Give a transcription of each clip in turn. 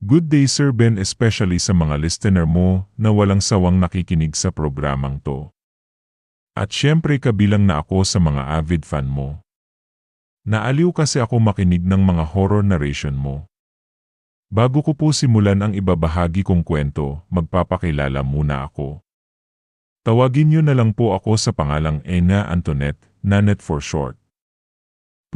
Good day Sir Ben especially sa mga listener mo na walang sawang nakikinig sa programang to. At syempre kabilang na ako sa mga avid fan mo. Naaliw kasi ako makinig ng mga horror narration mo. Bago ko po simulan ang ibabahagi kong kwento, magpapakilala muna ako. Tawagin niyo na lang po ako sa pangalang Ena Antoinette, Nanette for short.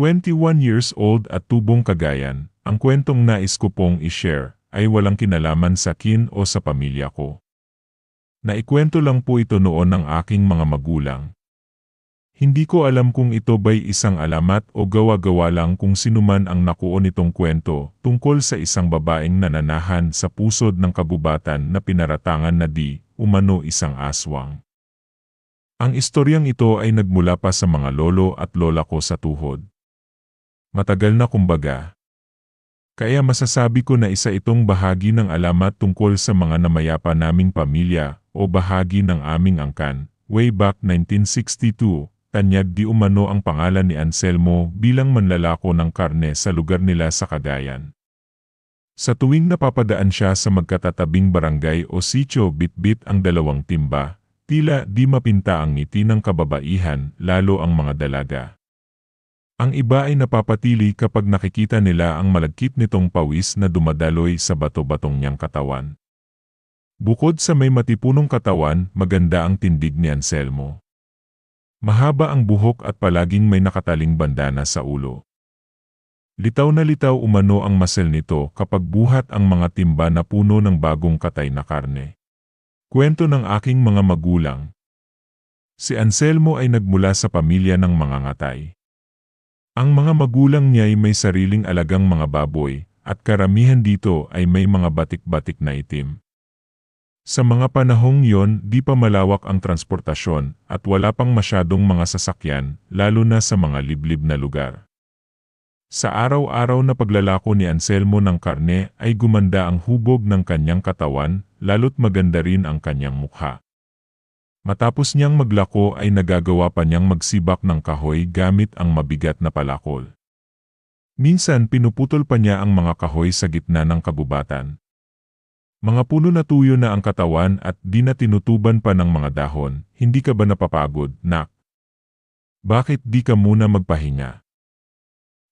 21 years old at tubong kagayan, ang kwentong nais ko pong i-share ay walang kinalaman sa kin o sa pamilya ko. Naikwento lang po ito noon ng aking mga magulang. Hindi ko alam kung ito ba'y isang alamat o gawa-gawa lang kung sinuman ang nakuon nitong kwento tungkol sa isang babaeng nananahan sa pusod ng kabubatan na pinaratangan na di, umano isang aswang. Ang istoryang ito ay nagmula pa sa mga lolo at lola ko sa tuhod. Matagal na kumbaga. Kaya masasabi ko na isa itong bahagi ng alamat tungkol sa mga namayapa naming pamilya o bahagi ng aming angkan. Way back 1962, tanyag di umano ang pangalan ni Anselmo bilang manlalako ng karne sa lugar nila sa Cagayan. Sa tuwing napapadaan siya sa magkatatabing barangay o sityo bit-bit ang dalawang timba, tila di mapinta ang ngiti ng kababaihan, lalo ang mga dalaga. Ang iba ay napapatili kapag nakikita nila ang malagkit nitong pawis na dumadaloy sa bato-batong niyang katawan. Bukod sa may matipunong katawan, maganda ang tindig ni Anselmo. Mahaba ang buhok at palaging may nakataling bandana sa ulo. Litaw na litaw umano ang masel nito kapag buhat ang mga timba na puno ng bagong katay na karne. Kwento ng aking mga magulang. Si Anselmo ay nagmula sa pamilya ng mga ngatay. Ang mga magulang niya ay may sariling alagang mga baboy, at karamihan dito ay may mga batik-batik na itim. Sa mga panahong yon, di pa malawak ang transportasyon at wala pang masyadong mga sasakyan, lalo na sa mga liblib na lugar. Sa araw-araw na paglalako ni Anselmo ng karne ay gumanda ang hubog ng kanyang katawan, lalo't maganda rin ang kanyang mukha. Matapos niyang maglako ay nagagawa pa niyang magsibak ng kahoy gamit ang mabigat na palakol. Minsan pinuputol pa niya ang mga kahoy sa gitna ng kabubatan. Mga puno na tuyo na ang katawan at di na tinutuban pa ng mga dahon, hindi ka ba napapagod, nak? Bakit di ka muna magpahinga?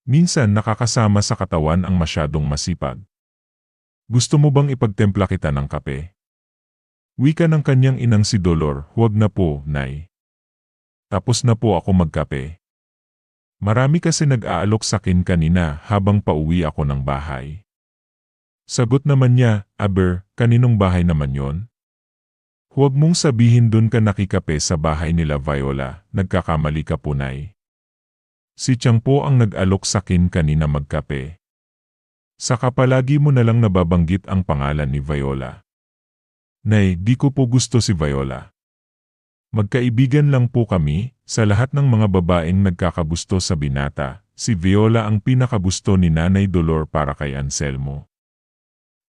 Minsan nakakasama sa katawan ang masyadong masipag. Gusto mo bang ipagtempla kita ng kape? Wika ng kanyang inang si Dolor, huwag na po, nay. Tapos na po ako magkape. Marami kasi nag-aalok sa akin kanina habang pauwi ako ng bahay. Sagot naman niya, Aber, kaninong bahay naman yon? Huwag mong sabihin dun ka nakikape sa bahay nila Viola, nagkakamali ka punay. Si Chang po ang nag-alok sa akin kanina magkape. Saka palagi mo nalang nababanggit ang pangalan ni Viola. Nay, di ko po gusto si Viola. Magkaibigan lang po kami, sa lahat ng mga babaeng nagkakagusto sa binata, si Viola ang pinakagusto ni Nanay Dolor para kay Anselmo.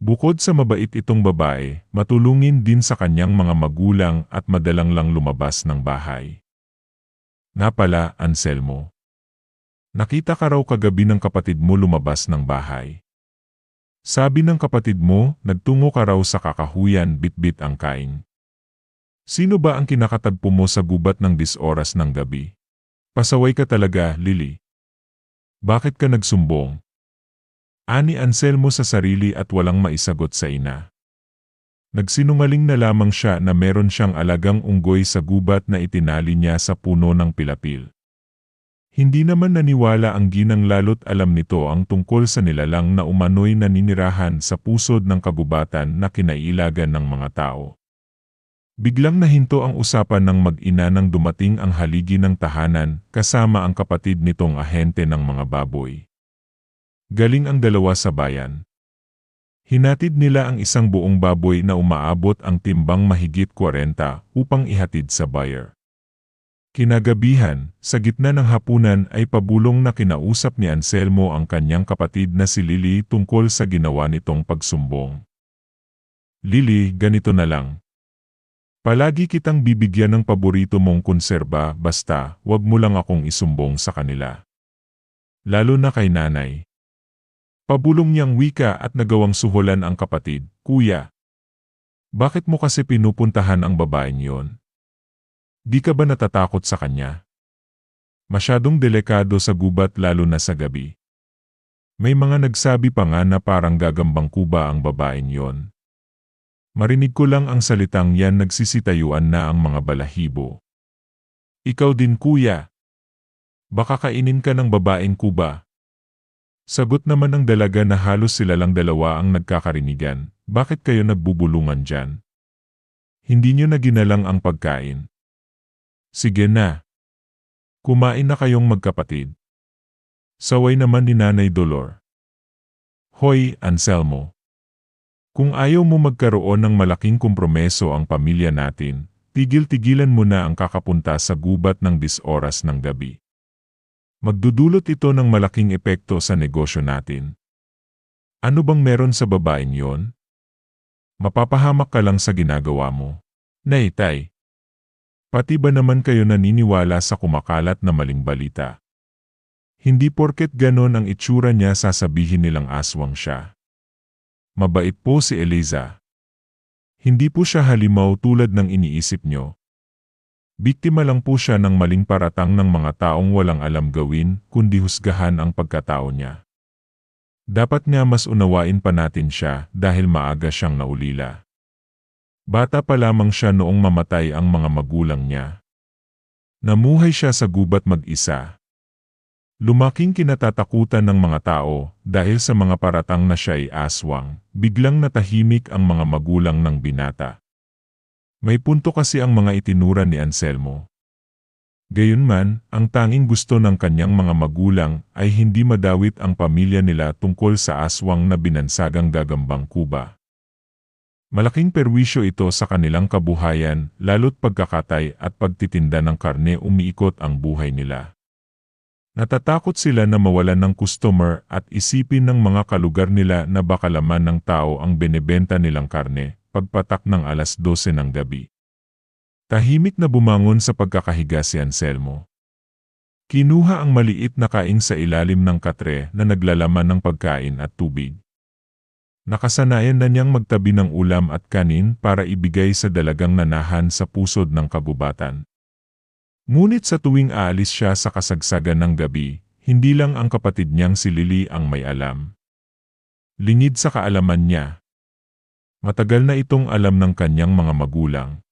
Bukod sa mabait itong babae, matulungin din sa kanyang mga magulang at madalang lang lumabas ng bahay. Nga pala, Anselmo. Nakita ka raw kagabi ng kapatid mo lumabas ng bahay. Sabi ng kapatid mo, nagtungo ka raw sa kakahuyan bitbit ang kain. Sino ba ang kinakatagpo mo sa gubat ng disoras ng gabi? Pasaway ka talaga, Lily. Bakit ka nagsumbong? Ani Anselmo sa sarili at walang maisagot sa ina. Nagsinungaling na lamang siya na meron siyang alagang unggoy sa gubat na itinali niya sa puno ng pilapil. Hindi naman naniwala ang ginang lalo't alam nito ang tungkol sa nilalang na umano'y naninirahan sa pusod ng kabubatan na kinailagan ng mga tao. Biglang nahinto ang usapan ng mag-ina nang dumating ang haligi ng tahanan kasama ang kapatid nitong ahente ng mga baboy. Galing ang dalawa sa bayan. Hinatid nila ang isang buong baboy na umaabot ang timbang mahigit 40 upang ihatid sa buyer. Kinagabihan, sa gitna ng hapunan ay pabulong na kinausap ni Anselmo ang kanyang kapatid na si Lily tungkol sa ginawa nitong pagsumbong. Lily, ganito na lang. Palagi kitang bibigyan ng paborito mong konserba basta wag mo lang akong isumbong sa kanila. Lalo na kay nanay. Pabulong niyang wika at nagawang suhulan ang kapatid, Kuya. Bakit mo kasi pinupuntahan ang babaeng yon? Di ka ba natatakot sa kanya? Masyadong delikado sa gubat lalo na sa gabi. May mga nagsabi pa nga na parang gagambang kuba ang babaeng yon. Marinig ko lang ang salitang yan nagsisitayuan na ang mga balahibo. Ikaw din kuya. Baka kainin ka ng babaeng kuba. Sagot naman ng dalaga na halos sila lang dalawa ang nagkakarinigan, bakit kayo nagbubulungan dyan? Hindi nyo na ginalang ang pagkain. Sige na. Kumain na kayong magkapatid. Saway naman ni Nanay Dolor. Hoy, Anselmo. Kung ayaw mo magkaroon ng malaking kompromeso ang pamilya natin, tigil-tigilan mo na ang kakapunta sa gubat ng disoras ng gabi. Magdudulot ito ng malaking epekto sa negosyo natin. Ano bang meron sa babaeng yon? Mapapahamak ka lang sa ginagawa mo. Nay, tay. Pati ba naman kayo naniniwala sa kumakalat na maling balita? Hindi porket ganon ang itsura niya sasabihin nilang aswang siya. Mabait po si Eliza. Hindi po siya halimaw tulad ng iniisip nyo. Biktima lang po siya ng maling paratang ng mga taong walang alam gawin, kundi husgahan ang pagkatao niya. Dapat nga mas unawain pa natin siya dahil maaga siyang naulila. Bata pa lamang siya noong mamatay ang mga magulang niya. Namuhay siya sa gubat mag-isa. Lumaking kinatatakutan ng mga tao dahil sa mga paratang na siya ay aswang, biglang natahimik ang mga magulang ng binata. May punto kasi ang mga itinura ni Anselmo. Gayunman, ang tanging gusto ng kanyang mga magulang ay hindi madawit ang pamilya nila tungkol sa aswang na binansagang gagambang kuba. Malaking perwisyo ito sa kanilang kabuhayan, lalo't pagkakatay at pagtitinda ng karne umiikot ang buhay nila. Natatakot sila na mawalan ng customer at isipin ng mga kalugar nila na baka laman ng tao ang benebenta nilang karne, pagpatak ng alas 12 ng gabi. Tahimik na bumangon sa pagkakahiga si Anselmo. Kinuha ang maliit na kaing sa ilalim ng katre na naglalaman ng pagkain at tubig. Nakasanayan na niyang magtabi ng ulam at kanin para ibigay sa dalagang nanahan sa pusod ng kabubatan. Ngunit sa tuwing aalis siya sa kasagsagan ng gabi, hindi lang ang kapatid niyang si Lily ang may alam. Lingid sa kaalaman niya, Matagal na itong alam ng kanyang mga magulang.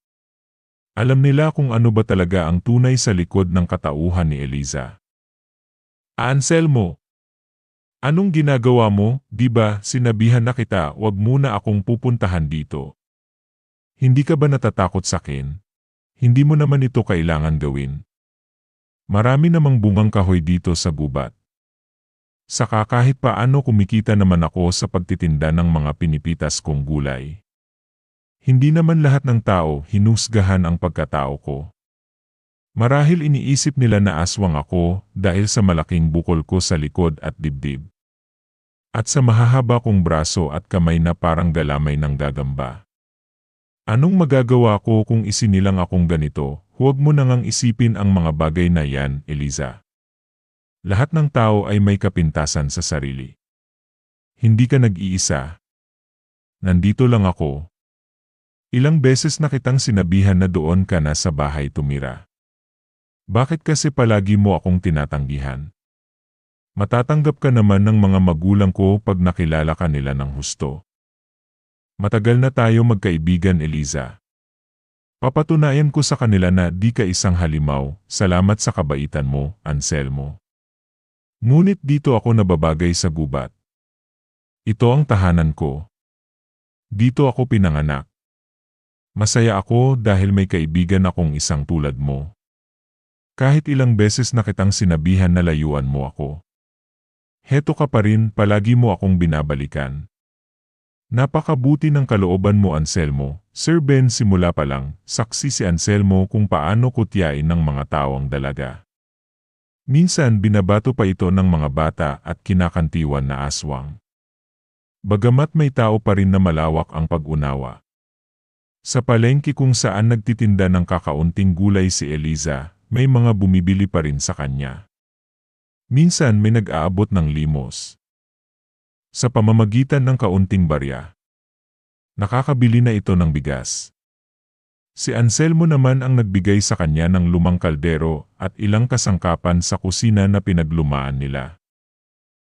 Alam nila kung ano ba talaga ang tunay sa likod ng katauhan ni Eliza. Anselmo, anong ginagawa mo, di ba sinabihan na kita wag muna akong pupuntahan dito? Hindi ka ba natatakot sa akin? Hindi mo naman ito kailangan gawin. Marami namang bungang kahoy dito sa gubat. Saka kahit paano kumikita naman ako sa pagtitinda ng mga pinipitas kong gulay. Hindi naman lahat ng tao hinusgahan ang pagkatao ko. Marahil iniisip nila na aswang ako dahil sa malaking bukol ko sa likod at dibdib. At sa mahahaba kong braso at kamay na parang galamay ng gagamba. Anong magagawa ko kung isinilang akong ganito? Huwag mo nang isipin ang mga bagay na yan, Eliza. Lahat ng tao ay may kapintasan sa sarili. Hindi ka nag-iisa. Nandito lang ako. Ilang beses na kitang sinabihan na doon ka na sa bahay tumira. Bakit kasi palagi mo akong tinatanggihan? Matatanggap ka naman ng mga magulang ko pag nakilala ka nila ng husto. Matagal na tayo magkaibigan, Eliza. Papatunayan ko sa kanila na di ka isang halimaw, salamat sa kabaitan mo, Anselmo. Ngunit dito ako nababagay sa gubat. Ito ang tahanan ko. Dito ako pinanganak. Masaya ako dahil may kaibigan akong isang tulad mo. Kahit ilang beses na kitang sinabihan na layuan mo ako. Heto ka pa rin, palagi mo akong binabalikan. Napakabuti ng kalooban mo Anselmo, Sir Ben simula pa lang, saksi si Anselmo kung paano kutyain ng mga tawang dalaga. Minsan binabato pa ito ng mga bata at kinakantiwan na aswang. Bagamat may tao pa rin na malawak ang pag-unawa. Sa palengke kung saan nagtitinda ng kakaunting gulay si Eliza, may mga bumibili pa rin sa kanya. Minsan may nag-aabot ng limos. sa pamamagitan ng kaunting barya. Nakakabili na ito ng bigas. Si Anselmo naman ang nagbigay sa kanya ng lumang kaldero at ilang kasangkapan sa kusina na pinaglumaan nila.